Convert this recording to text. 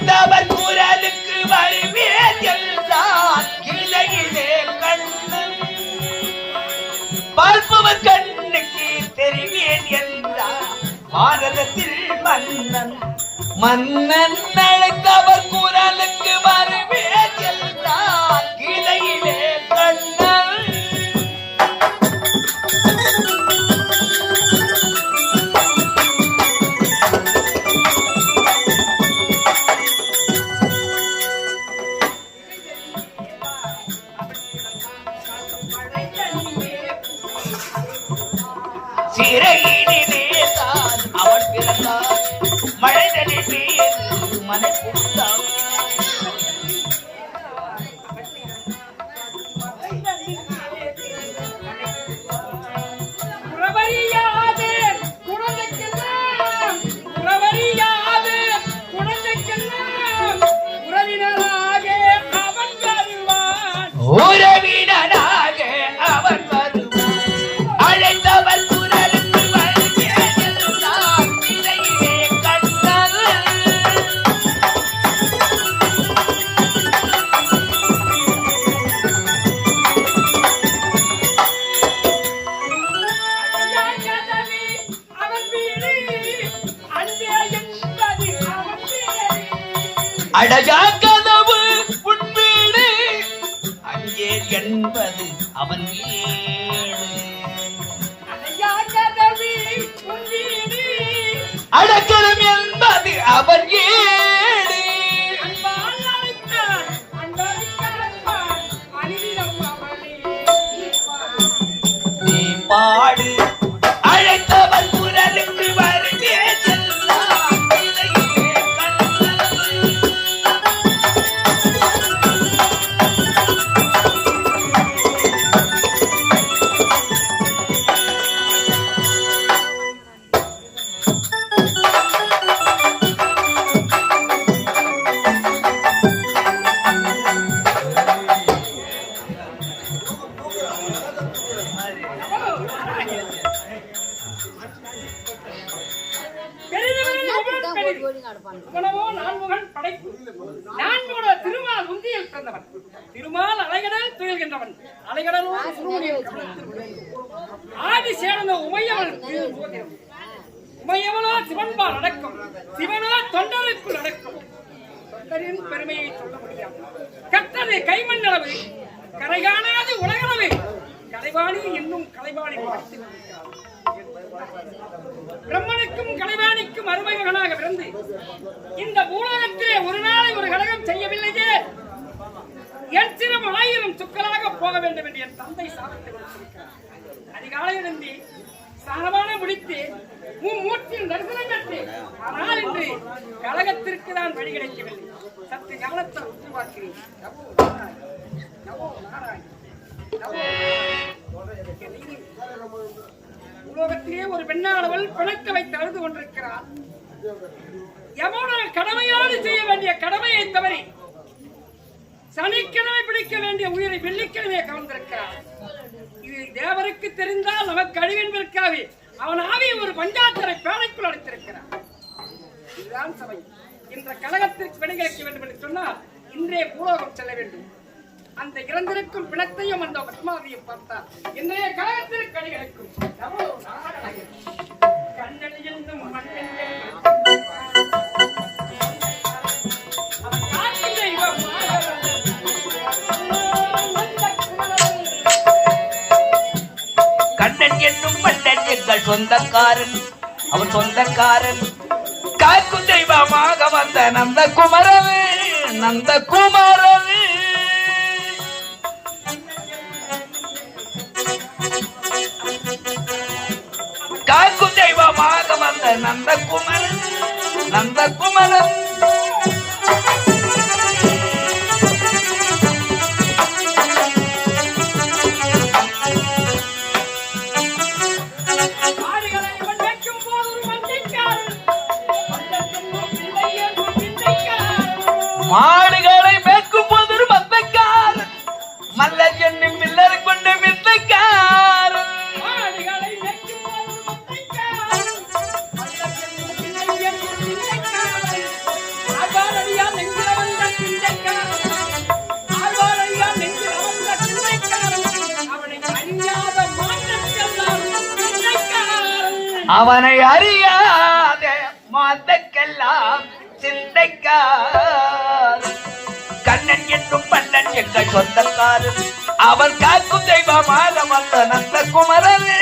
மன்னன் அழைத்தவர் குரலுக்கு வருவேன் என்றான். இலையிலே கண்ணன். பார்ப்பவர் கண்ணுக்கு தெரிவேன் என்றார் பாரதத்தில் மன்னன். மன்னன் அழைத்தவர் குரலுக்கு வருவேன் என்றார் இலையிலே சிறையினிலே தான் அவன் பிறந்தான். மழைதனி பேர் மனை புத்தான் அழகா கதவு உன் வீடு. அங்கே என்பது அவன் வீடு. அடையா கதவி உன் வீடு. அடக்கலம் என்பது அவன் இவனவோ நான்முகன் படைப்பு. நான்முகனோ திருமால் உந்தியில் பிறந்தவன். திருமால் அலைகடல் துயில்கின்றவன். அலைகடலோ சுருமுனியில் கவனித்திருப்பவன். ஆதி சேரன உமையவள் சிவன்பால் அடக்கம். சிவனோ தொண்டருக்குள் அடக்கம். தொண்டரின் பெருமையை சொல்ல முடியாது. கற்றது கைமண் அளவு கரை காணாது உலகளவு. கலைவாணி என்னும் கலைவாணி படைத்து இருக்கிறார். பிரம்மனுக்கும் பிறந்து இந்த பூலோகத்திலே ஒரு நாளை ஒரு கழகம் செய்யவில்லையே. என் ஆயிரம் சுக்கலாக போக வேண்டும் என்று என் தந்தை சாதத்தை அதிகாலையிலிருந்து அதிகாலை எழுந்தி சாரமான முடித்து உன் மூச்சில் தரிசனம் பெற்று ஆனால் இன்று கழகத்திற்கு தான் வழி கிடைக்கவில்லை. சற்று ஞானத்தை உற்று பார்க்கிறேன் நமோ நாராயண, நமோ உலகத்திலே ஒரு பெண்ணானவள் பிணக்க வைத்து அழுது கொண்டிருக்கிறார் யமுனர் கடமையோடு செய்ய வேண்டிய கடமையை தவறி சனிக்கிழமை பிடிக்க வேண்டிய உயிரை வெள்ளிக்கிழமையை கவர்ந்திருக்கிறார் இது தேவருக்கு தெரிந்தால் நமக்கு அழிவென்பிற்காக அவன் ஆவி ஒரு பஞ்சாத்தரை பேழைக்குள் அடைத்திருக்கிறார் இதுதான் சபை. இந்த கழகத்திற்கு விடைகளுக்க வேண்டும் என்று சொன்னால் இன்றே பூலோகம் செல்ல வேண்டும். அந்த இறந்திருக்கும் பிணத்தையும் அந்த பத்மாவதியும் பார்த்தார். இன்றைய கழகத்திற்கு அடிகளுக்கும் நமோ நாராயண. கண்ணன் என்னும் மன்னன் அவன் எங்கள் சொந்தக்காரன். அவன் சொந்தக்காரன். காக்கும் தெய்வமாக வந்த நந்த குமரவே நந்த குமரவே மந்தைக்காரன். தெய்வமாக வந்த நந்தகுமரன் நந்தகுமரன் மாடுகளை மேற்கும் போது மந்தக்கார் மல்ல அவனை அறியாத மாதக்கெல்லாம் சிந்தைக்கார். கண்ணன் என்றும் பண்ணன் எங்கள் சொந்தக்காரன் அவர் காக்கும் தெய்வமாக வந்த நந்த குமரன்